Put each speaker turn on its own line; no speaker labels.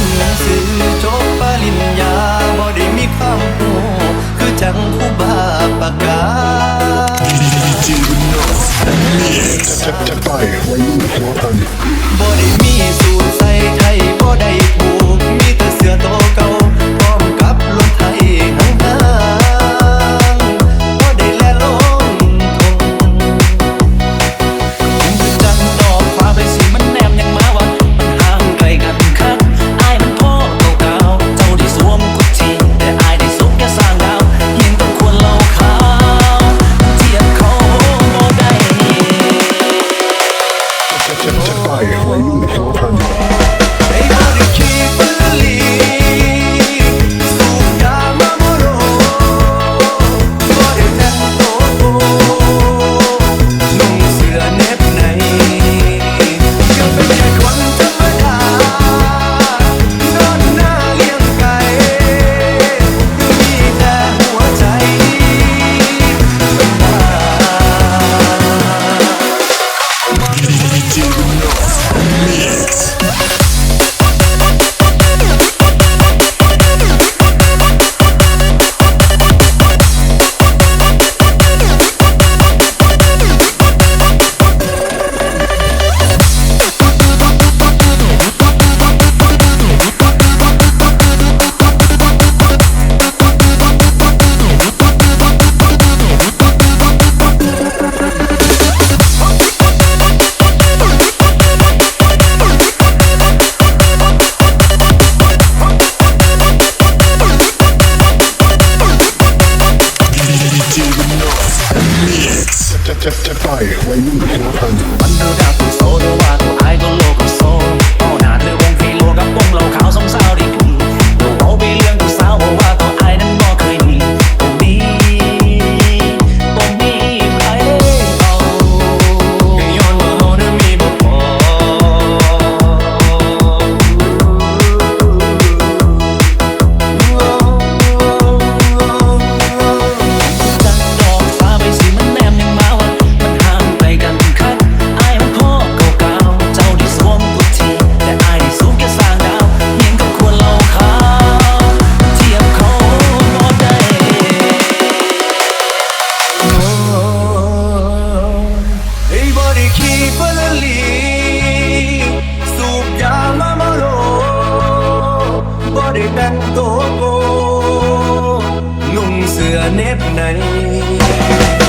นหนังสือจบปริญญาบ่ได้มีความรู้คือจังผู้บาปากาาบ่ได้มี testify when you open. nip night.